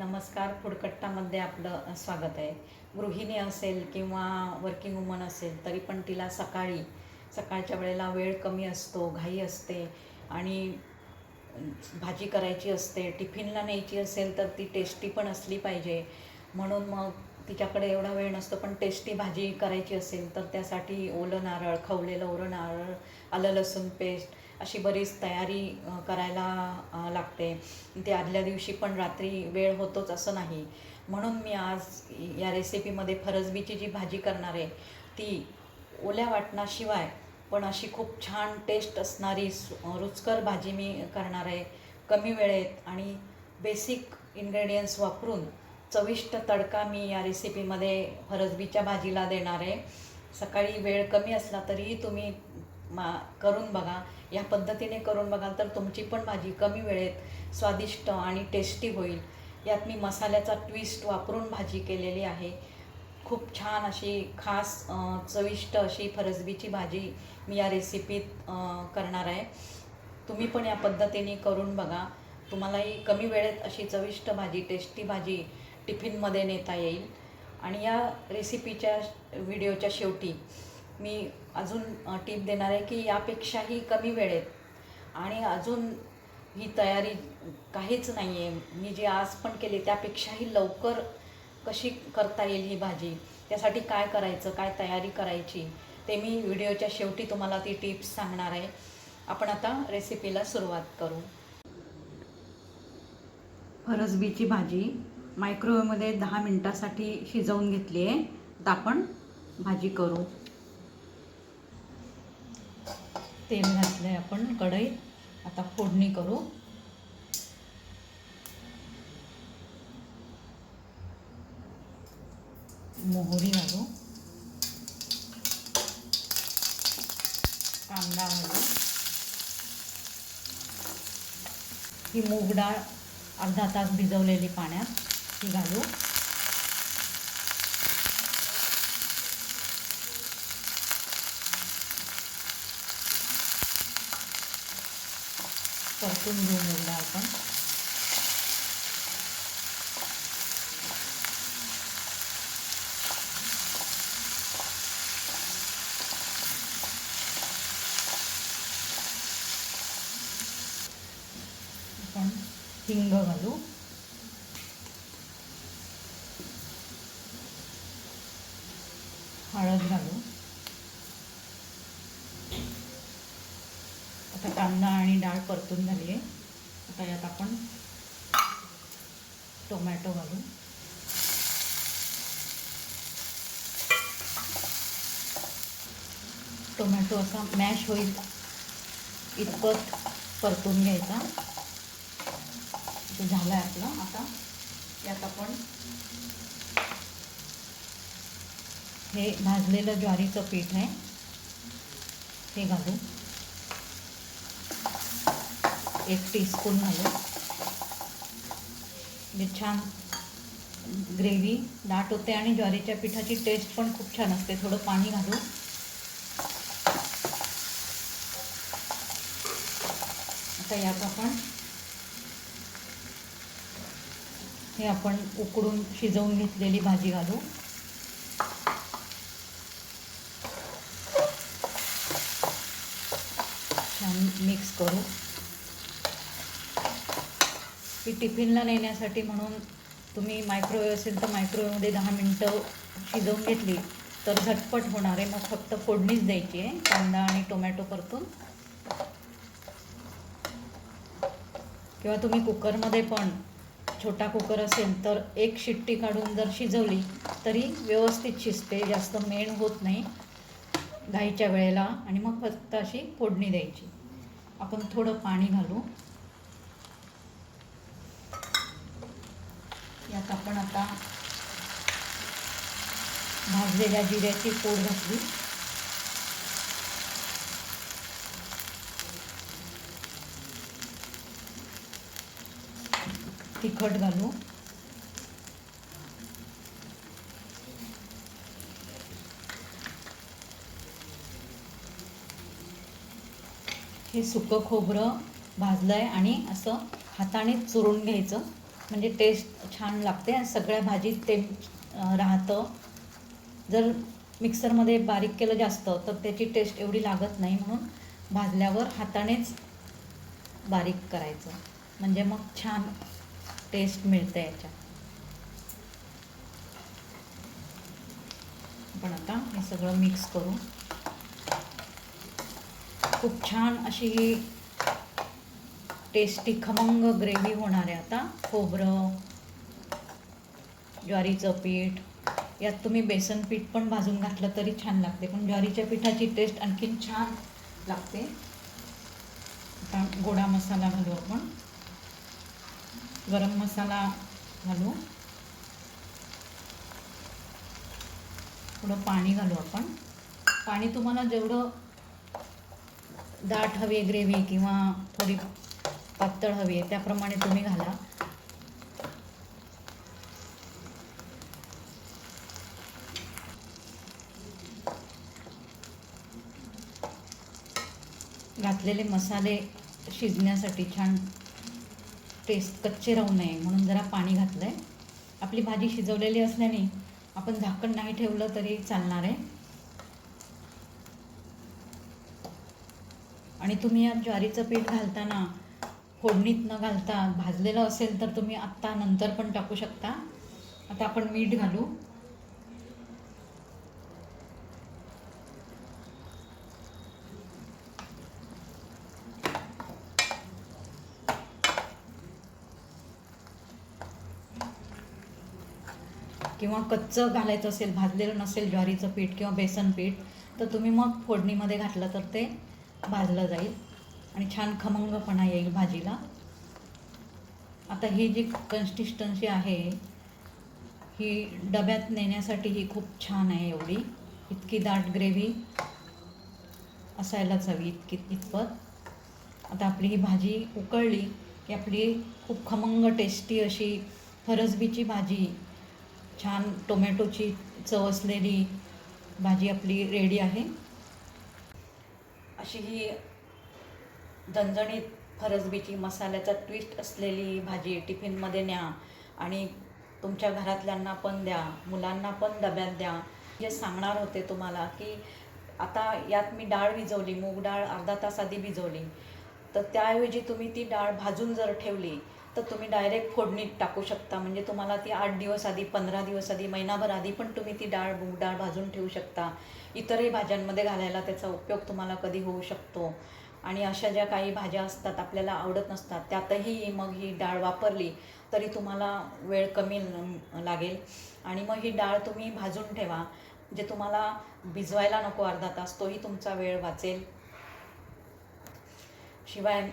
नमस्कार फुडकट्टामध्ये आपलं स्वागत आहे. गृहिणी असेल किंवा वर्किंग वुमन असेल तरी पण तिला सकाळी सकाळच्या वेळेला वेळ कमी असतो घाई असते आणि भाजी करायची असते टिफिनला न्यायची असेल तर ती टेस्टी पण असली पाहिजे. म्हणून मग तिच्याकडे एवढा वेळ नसतो पण टेस्टी भाजी करायची असेल तर त्यासाठी ओलं नारळ खवलेलं ओलं नारळ आलं लसूण पेस्ट अशी बरीच तयारी करायला लागते. ते आदल्या दिवशी पण रात्री वेळ होतोच असं नाही. म्हणून मी आज या रेसिपीमध्ये फरसबीची जी भाजी करणार आहे ती ओल्या वाटणाशिवाय पण अशी खूप छान टेस्ट असणारी सु- रुचकर भाजी मी करणार आहे. कमी वेळेत आणि बेसिक इन्ग्रेडियंट्स वापरून चविष्ट तडका मी या रेसिपीमध्ये फरसबीच्या भाजीला देणार आहे. सकाळी वेळ कमी असला तरीही तुम्ही मा करून बघा. या पद्धतीने करून बघाल तर तुमची पण भाजी कमी वेळेत स्वादिष्ट आणि टेस्टी होईल. यात मी मसाल्याचा ट्विस्ट वापरून भाजी केलेली आहे. खूप छान अशी खास चविष्ट अशी फरसबीची भाजी मी या रेसिपीत करणार आहे. तुम्ही पण या पद्धतीने करून बघा. तुम्हालाही कमी वेळेत अशी चविष्ट भाजी टेस्टी भाजी टिफिनमध्ये नेता येईल. आणि या रेसिपीच्या व्हिडिओच्या शेवटी मी अजून टीप देणार आहे की यापेक्षाही कमी वेळेत आणि अजून ही तयारी काहीच नाही आहे मी जी आज पण केली त्यापेक्षाही लवकर कशी करता येईल ही भाजी त्यासाठी काय करायचं काय तयारी करायची ते मी व्हिडिओच्या शेवटी तुम्हाला ती टिप्स सांगणार आहे. आपण आता रेसिपीला सुरुवात करू. फरसबीची भाजी मायक्रोवेवमध्ये दहा मिनटासाठी शिजवून घेतली आहे. आता आपण भाजी करू. तेल घातलं आहे आपण कढईत आता फोडणी करू. मोहरी घालू. कांदा घालू. ही मूग डाळ अर्धा तास भिजवलेली पाण्यात. ही घालू परतून घेऊ मूग डाळ पण आपण हिंग घालू हळद घालू आता कांदा आणि डाळ परतून झाली आहे आता यात आपण टोमॅटो घालू टोमॅटो असा मॅश होईल इतपत परतून घ्यायचा. ते झालं आहे आपलं. आता यात आपण हे भाजलेलं ज्वारीचं पीठ आहे ते घालू. एक टीस्पून घालू म्हणजे छान ग्रेव्ही दाट होते आणि ज्वारीच्या पिठाची टेस्ट पण खूप छान असते. थोडं पाणी घालू आता यात आपण हे आपण उकडून शिजवून घेतलेली भाजी घालू. छान मिक्स करू. की टिफिनला नेण्यासाठी म्हणून तुम्ही मायक्रोवेव्ह असेल तर मायक्रोवेव्हमध्ये दहा मिनटं शिजवून घेतली तर झटपट होणार आहे. मग फक्त फोडणीच द्यायची आहे. कांदा आणि टोमॅटो परतून. किंवा तुम्ही कुकरमध्ये पण छोटा कुकर असेल तर एक शिट्टी काढून जर शिजवली तरी व्यवस्थित शिजते. जास्त मेण होत नाही घाईच्या वेळेला. आणि मग फक्त अशी फोडणी द्यायची. आपण थोडं पाणी घालू. आपण आता भाजलेल्या जिऱ्याची पोड घातली. तिखट घालू. हे सुकं खोबरं भाजलं आहे आणि असं हाताने चुरून घ्यायचं. म्हणजे टेस्ट छान लागते आणि सगळ्या भाजीत ते राहतं. जर मिक्सरमध्ये बारीक केलं जास्त तर त्याची टेस्ट एवढी लागत नाही म्हणून भाजल्यावर हातानेच बारीक करायचं. म्हणजे मग छान टेस्ट मिळते याच्यात. पण आता हे सगळं मिक्स करू. खूप छान अशी ही टेस्टी खमंग ग्रेव्ही होणार आहे आता. खोबरं ज्वारीचं पीठ. यात तुम्ही बेसन पीठ पण भाजून घातलं तरी छान लागते. पण ज्वारीच्या पिठाची टेस्ट आणखीन छान लागते. आता गोडा मसाला घालू आपण. गरम मसाला घालू. थोडं पाणी घालू आपण. पाणी तुम्हाला जेवढं दाट हवी ग्रेव्ही किंवा थोडी पातळ हवी आहे त्याप्रमाणे तुम्ही घाला. घातलेले मसाले शिजण्यासाठी छान टेस्ट कच्चे राहू नये म्हणून जरा पाणी घातलं आहे आपली भाजी शिजवलेली असल्याने आपण झाकण नाही ठेवलं तरी चालणार आहे. आणि तुम्ही या ज्वारीचं पीठ घालताना फोडणीत न घालता भाजलेलं असेल तर तुम्ही आत्ता नंतर पण टाकू शकता. आता आपण मीठ घालू. किंवा कच्चं घालायचं असेल भाजलेलं नसेल ज्वारीचं पीठ किंवा बेसन पीठ तर तुम्ही मग फोडणीमध्ये घातलं तर ते भाजलं जाईल. आणि छान खमंगपणा येईल भाजीला. आता ही जी कन्सिस्टन्सी आहे ही डब्यात नेण्यासाठी ही खूप छान आहे एवढी. इतकी दाट ग्रेव्ही असायलाच हवी इतकी इतपत. आता आपली ही भाजी उकळली की आपली खूप खमंग टेस्टी अशी फरसबीची भाजी छान टोमॅटोची चव असलेली भाजी आपली रेडी आहे. अशी ही झणझणीत फरसबीची मसाल्याचा ट्विस्ट असलेली भाजी टिफिनमध्ये न्या आणि तुमच्या घरातल्यांना पण द्या मुलांना पण डब्यात द्या. जे सांगणार होते तुम्हाला की आता यात मी डाळ भिजवली मूग डाळ अर्धा तास आधी भिजवली. तर त्याऐवजी तुम्ही ती डाळ भाजून जर ठेवली तर तुम्ही डायरेक्ट फोडणीत टाकू शकता. म्हणजे तुम्हाला ती आठ दिवस आधी पंधरा दिवस आधी महिनाभर आधी पण तुम्ही ती डाळ मूग डाळ भाजून ठेवू शकता. इतरही भाज्यांमध्ये घालायला त्याचा उपयोग तुम्हाला कधी होऊ शकतो. आणि अशा ज्या काही भाज्या असतात आपल्याला आवडत नसतात त्यातही मग ही डाळ वापरली तरी तुम्हाला वेळ कमी लागेल. आणि मग ही डाळ तुम्ही भाजून ठेवा जे तुम्हाला भिजवायला नको अर्धा तास तोही तुमचा वेळ वाचेल. शिवाय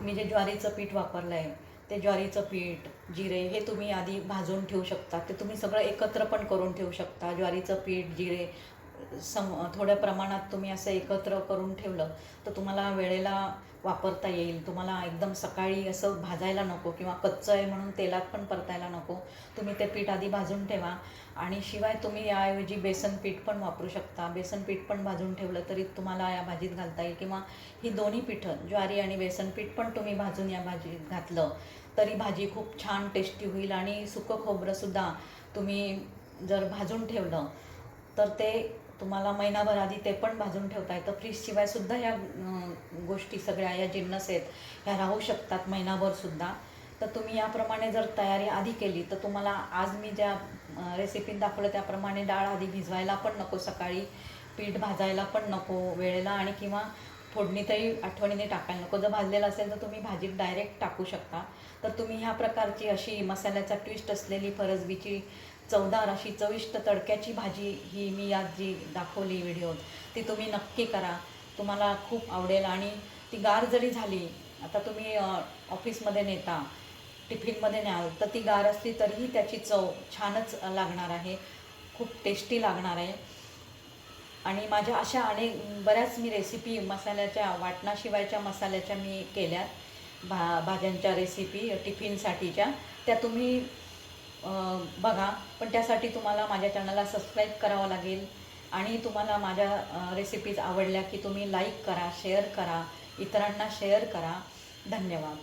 मी जे ज्वारीचं पीठ वापरलं आहे ते ज्वारीचं पीठ जिरे हे तुम्ही आधी भाजून ठेवू शकता. ते तुम्ही सगळं एकत्र पण करून ठेवू शकता. ज्वारीचं पीठ जिरे सम थोड्या प्रमाणात तुम्ही असं एकत्र करून ठेवलं तर तुम्हाला वेळेला वापरता येईल. तुम्हाला एकदम सकाळी असं भाजायला नको किंवा कच्चं आहे म्हणून तेलात पण परतायला नको. तुम्ही ते पीठ आधी भाजून ठेवा आणि शिवाय तुम्ही याऐवजी बेसन पीठ पण वापरू शकता. बेसन पीठ पण भाजून ठेवलं तरी तुम्हाला या भाजीत घालता येईल किंवा ही दोन्ही पिठं ज्वारी आणि बेसन पीठ पण तुम्ही भाजून या भाजीत घातलं तरी भाजी खूप छान टेस्टी होईल आणि सुकं खोबरंसुद्धा तुम्ही जर भाजून ठेवलं तर ते तुम्हाला महिनाभर आधी ते पण भाजून ठेवता येतं. फ्रीजशिवाय सुद्धा ह्या गोष्टी सगळ्या या जिन्नस आहेत ह्या राहू शकतात महिनाभरसुद्धा तर तुम्ही याप्रमाणे जर तयारी आधी केली तर तुम्हाला आज मी ज्या रेसिपीत दाखवलं त्याप्रमाणे डाळ आधी भिजवायला पण नको सकाळी पीठ भाजायला पण नको वेळेला आणि किंवा फोडणीतही आठवणीने टाकायला नको. जर भाजलेलं असेल तर तुम्ही भाजीत डायरेक्ट टाकू शकता. तर तुम्ही ह्या प्रकारची अशी मसाल्याचा ट्विस्ट असलेली फरसबीची चवदार अशी चविष्ट तडक्याची भाजी ही मी यात जी दाखवली व्हिडिओत ती तुम्ही नक्की करा. तुम्हाला खूप आवडेल आणि ती गार जरी झाली आता तुम्ही ऑफिसमध्ये नेता टिफिनमध्ये न्याल तर ती गार असली तरीही त्याची चव छानच लागणार आहे. खूप टेस्टी लागणार आहे. आणि माझ्या अशा अनेक बऱ्याच मी रेसिपी मसाल्याच्या वाटणाशिवायच्या मसाल्याच्या मी केल्यात. भा भाज्यांच्या रेसिपी टिफिनसाठीच्या त्या तुम्ही बघा. पण त्यासाठी तुम्हाला माझ्या चॅनलला सबस्क्राईब करावं लागेल. आणि तुम्हाला माझ्या रेसिपीज आवडल्या की तुम्ही लाईक करा शेअर करा. इतरांना शेअर करा. धन्यवाद.